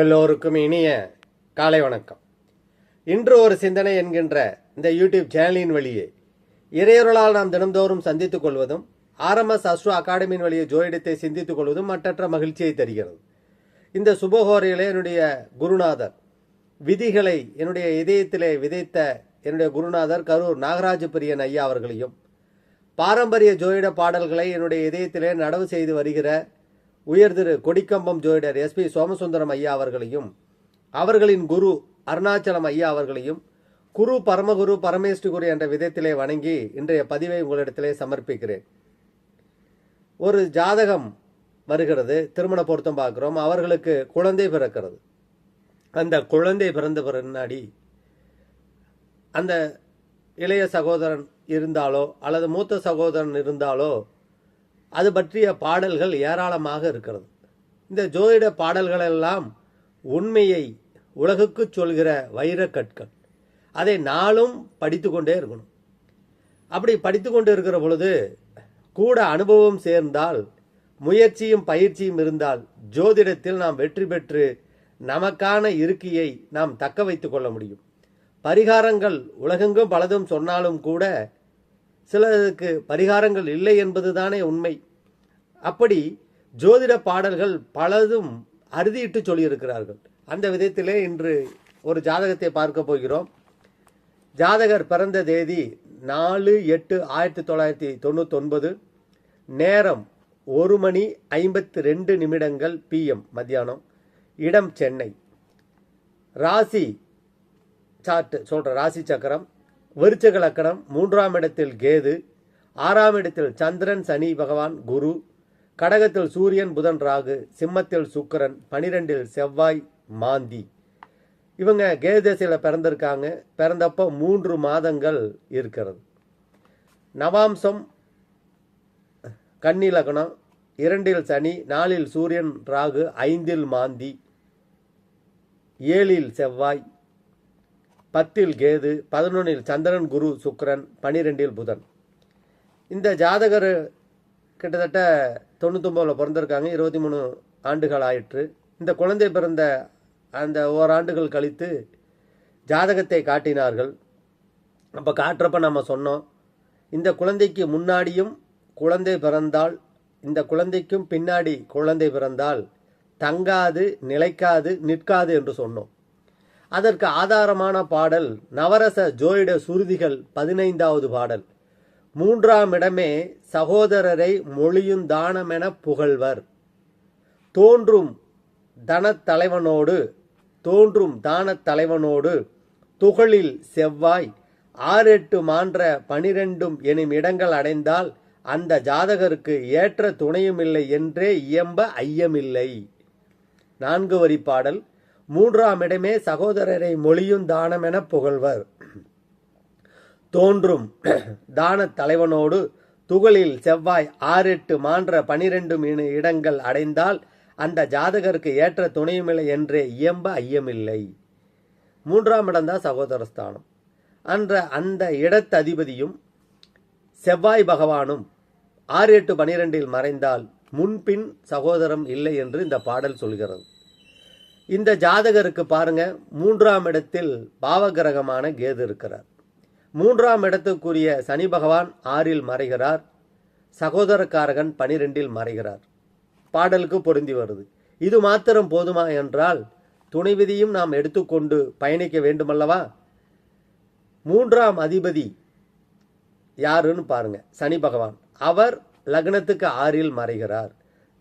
எல்லோருக்கும் இனிய காலை வணக்கம். இன்று ஒரு சிந்தனை என்கின்ற இந்த யூடியூப் சேனலின் வழியே இறையொருளால் நாம் தினந்தோறும் சந்தித்துக் கொள்வதும் ஆர்எம்எஸ் அஸ்ரோ அகாடமியின் வழியே ஜோயிடத்தை சிந்தித்துக் கொள்வதும் மற்றற்ற மகிழ்ச்சியை தருகிறது. இந்த சுபகோரையிலே என்னுடைய குருநாதர் விதிகளை என்னுடைய இதயத்திலே விதைத்த என்னுடைய குருநாதர் கரூர் நாகராஜ பிரியன் ஐயா அவர்களையும் பாரம்பரிய ஜோதிட பாடல்களை என்னுடைய இதயத்திலே நடவு செய்து வருகிற உயர் திரு கொடிக்கம்பம் ஜோதிடர் எஸ்பி சோமசுந்தரம் ஐயா அவர்களையும் அவர்களின் குரு அருணாச்சலம் ஐயா அவர்களையும் குரு பரமகுரு பரமேஸ்வரி குரு என்ற விதத்திலே வணங்கி இன்றைய பதிவை உங்களிடத்திலே சமர்ப்பிக்கிறேன். ஒரு ஜாதகம் வருகிறது திருமண பொருத்தம் பார்க்குறோம் அவர்களுக்கு குழந்தை பிறக்கிறது. அந்த குழந்தை பிறந்த பின்னாடி அந்த இளைய சகோதரன் இருந்தாலோ அல்லது மூத்த சகோதரன் இருந்தாலோ அது பற்றிய பாடல்கள் ஏராளமாக இருக்கிறது. இந்த ஜோதிட பாடல்களெல்லாம் உண்மையை உலகுக்கு சொல்கிற வைரக்கற்கள் அதை நாளும் படித்து கொண்டே இருக்கணும். அப்படி படித்து கொண்டு இருக்கிற பொழுது கூட அனுபவம் சேர்ந்தால் முயற்சியும் பயிற்சியும் இருந்தால் ஜோதிடத்தில் நாம் வெற்றி பெற்று நமக்கான இருக்கையை நாம் தக்க வைத்து கொள்ள முடியும். பரிகாரங்கள் உலகெங்கும் பலதும் சொன்னாலும் கூட சிலருக்கு பரிகாரங்கள் இல்லை என்பதுதானே உண்மை. அப்படி ஜோதிட பாடல்கள் பலதும் அறுதியிட்டு சொல்லியிருக்கிறார்கள். அந்த விதத்திலே இன்று ஒரு ஜாதகத்தை பார்க்க போகிறோம். ஜாதகர் பிறந்த தேதி நாலு எட்டு ஆயிரத்தி தொள்ளாயிரத்தி தொண்ணூத்தொன்பது. நேரம் ஒரு மணி ஐம்பத்தி ரெண்டு நிமிடங்கள் பிஎம் மத்தியானம். இடம் சென்னை. ராசி சார்ட் சொல்கிற ராசி சக்கரம். விருச்சக லக்கணம் மூன்றாம் இடத்தில் கேது ஆறாம் இடத்தில் சந்திரன் சனி பகவான் குரு கடகத்தில் சூரியன் புதன் ராகு சிம்மத்தில் சுக்கிரன் பனிரெண்டில் செவ்வாய் மாந்தி. இவங்க கேது திசையில் பிறந்திருக்காங்க. பிறந்தப்போ மூன்று மாதங்கள் இருக்கிறது. நவாம்சம் கன்னி லக்னம் இரண்டில் சனி நாலில் சூரியன் ராகு ஐந்தில் மாந்தி ஏழில் செவ்வாய் பத்தில் கேது பதினொன்றில் சந்திரன் குரு சுக்கரன் பனிரெண்டில் புதன். இந்த ஜாதகர் கிட்டத்தட்ட தொண்ணூத்தொம்பதில் பிறந்திருக்காங்க. இருபத்தி மூணு ஆண்டுகள் ஆயிற்று. இந்த குழந்தை பிறந்த அந்த ஓராண்டுகள் கழித்து ஜாதகத்தை காட்டினார்கள். அப்போ காட்டுறப்ப நம்ம சொன்னோம் இந்த குழந்தைக்கு முன்னாடியும் குழந்தை பிறந்தால் இந்த குழந்தைக்கும் பின்னாடி குழந்தை பிறந்தால் தங்காது நிலைக்காது நிற்காது என்று சொன்னோம். அதற்கு ஆதாரமான பாடல் நவரச ஜோயிட சுருதிகள் பதினைந்தாவது பாடல். மூன்றாம் இடமே சகோதரரை மொழியும் தானமென புகழ்வர். தோன்றும் தனத் தலைவனோடு தோன்றும் தானத் தலைவனோடு துகளில் செவ்வாய் ஆறெட்டு மான்ற பனிரெண்டும் எனும் இடங்கள் அடைந்தால் அந்த ஜாதகருக்கு ஏற்ற துணையுமில்லை என்றே இயம்ப ஐயமில்லை. நான்கு வரி பாடல். மூன்றாம் இடமே சகோதரரை மொழியும் தானமென புகழ்வர். தோன்றும் தான தலைவனோடு துகளில் செவ்வாய் ஆறு எட்டு மான்ற பனிரெண்டு இடங்கள் அடைந்தால் அந்த ஜாதகருக்கு ஏற்ற துணையுமில்லை என்றே இயம்ப ஐயமில்லை. மூன்றாம் இடம்தான் சகோதரஸ்தானம். அன்ற அந்த இடத்ததிபதியும் செவ்வாய் பகவானும் ஆறு எட்டு பனிரெண்டில் மறைந்தால் முன்பின் சகோதரம் இல்லை என்று இந்த பாடல் சொல்கிறது. இந்த ஜாதகருக்கு பாருங்க மூன்றாம் இடத்தில் பாவகிரகமான கேது இருக்கிறார். மூன்றாம் இடத்துக்குரிய சனி பகவான் ஆறில் மறைகிறார் சகோதரக்காரகன் பனிரெண்டில் மறைகிறார். பாடலுக்கு பொருந்தி வருது. இது மாத்திரம் போதுமா என்றால் துணை விதியும் நாம் எடுத்துக்கொண்டு பயணிக்க வேண்டுமல்லவா? மூன்றாம் அதிபதி யாருன்னு பாருங்க சனி பகவான். அவர் லக்னத்துக்கு ஆறில் மறைகிறார்.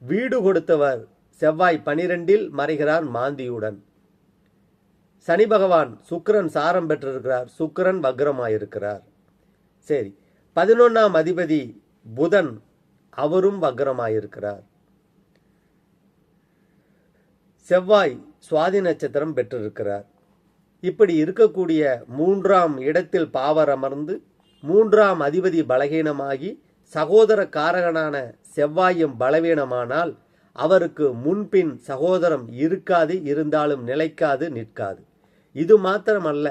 வீடு கொடுத்தவர் செவ்வாய் பனிரெண்டில் மறைகிறார் மாந்தியுடன். சனி பகவான் சுக்கரன் சாரம் பெற்றிருக்கிறார். சுக்கிரன் வக்ரமாயிருக்கிறார். சரி பதினொன்னாம் அதிபதி புதன் அவரும் வக்ரமாயிருக்கிறார். செவ்வாய் சுவாதி நட்சத்திரம் பெற்றிருக்கிறார். இப்படி இருக்கக்கூடிய மூன்றாம் இடத்தில் பாவர் அமர்ந்து மூன்றாம் அதிபதி பலகீனமாகி சகோதர காரகனான செவ்வாயும் பலவீனமானால் அவருக்கு முன்பின் சகோதரம் இருக்காது இருந்தாலும் நிலைக்காது நிற்காது. இது மாத்திரமல்ல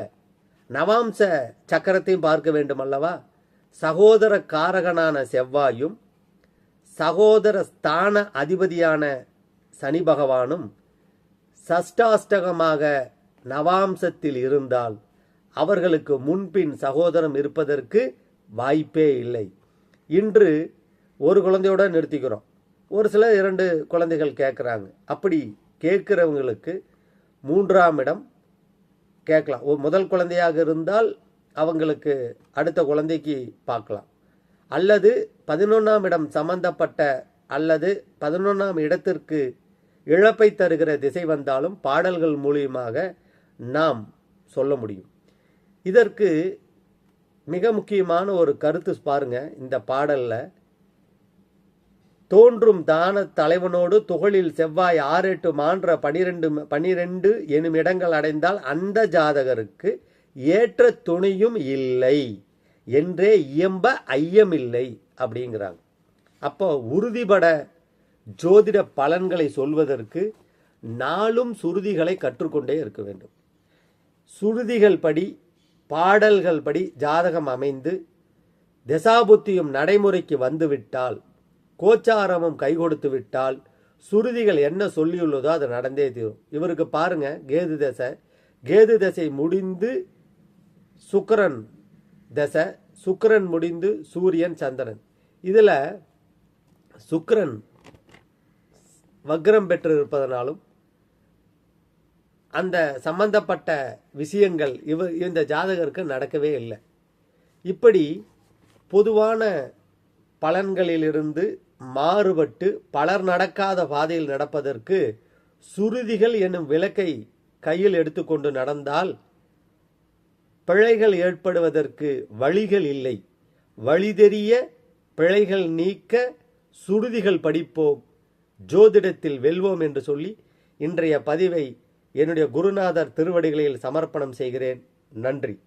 நவாம்ச சக்கரத்தையும் பார்க்க வேண்டும் அல்லவா சகோதர காரகனான செவ்வாயும் சகோதர ஸ்தான அதிபதியான சனி பகவானும் சஷ்டாஷ்டகமாக நவாம்சத்தில் இருந்தால் அவர்களுக்கு முன்பின் சகோதரம் இருப்பதற்கு வாய்ப்பே இல்லை. இன்று ஒரு குழந்தையோட நிறுத்திக்கிறோம். ஒரு சில இரண்டு குழந்தைகள் கேட்குறாங்க அப்படி கேட்குறவங்களுக்கு மூன்றாம் இடம் கேட்கலாம். ஓ முதல் குழந்தையாக இருந்தால் அவங்களுக்கு அடுத்த குழந்தைக்கு பார்க்கலாம். அல்லது பதினொன்றாம் இடம் சம்பந்தப்பட்ட அல்லது பதினொன்றாம் இடத்திற்கு இழப்பை தருகிற திசை வந்தாலும் பாடல்கள் மூலியமாக நாம் சொல்ல முடியும். இதற்கு மிக முக்கியமான ஒரு கருத்து பாருங்க இந்த பாடலில். தோன்றும் தான தலைவனோடு துகளில் செவ்வாய் ஆறு எட்டு மான்ற பனிரெண்டு பனிரெண்டு எனும் இடங்கள் அடைந்தால் அந்த ஜாதகருக்கு ஏற்ற துணியும் இல்லை. என்றே இயம்ப ஐயமில்லை அப்படிங்கிறாங்க. அப்போ உறுதிபட ஜோதிட பலன்களை சொல்வதற்கு நாளும் சுருதிகளை கற்றுக்கொண்டே இருக்க வேண்டும். சுருதிகள் படி பாடல்கள் படி ஜாதகம் அமைந்து தசாபுத்தியும் நடைமுறைக்கு வந்துவிட்டால் கோச்சாரமும் கை கொடுத்து விட்டால் சுருதிகள் என்ன சொல்லியுள்ளதோ அது நடந்தே தீரும். இவருக்கு பாருங்க கேது தசை. கேது தசை முடிந்து சுக்கரன் தசை சுக்கரன் முடிந்து சூரியன் சந்திரன். இதில் சுக்கரன் வக்ரம் பெற்று இருப்பதனாலும் அந்த சம்பந்தப்பட்ட விஷயங்கள் இவ இந்த ஜாதகருக்கு நடக்கவே இல்லை. இப்படி பொதுவான பலன்களிலிருந்து மாறுபட்டு பலர் நடக்காத பாதையில் நடப்பதற்கு சுருதிகள் என்னும் விளக்கை கையில் எடுத்துக்கொண்டு நடந்தால் பிழைகள் ஏற்படுவதற்கு வழிகள் இல்லை. வழி தெரிய பிழைகள் நீக்க சுருதிகள் படிப்போம். ஜோதிடத்தில் வெல்வோம் என்று சொல்லி இன்றைய பதிவை என்னுடைய குருநாதர் திருவடிகளில் சமர்ப்பணம் செய்கிறேன். நன்றி.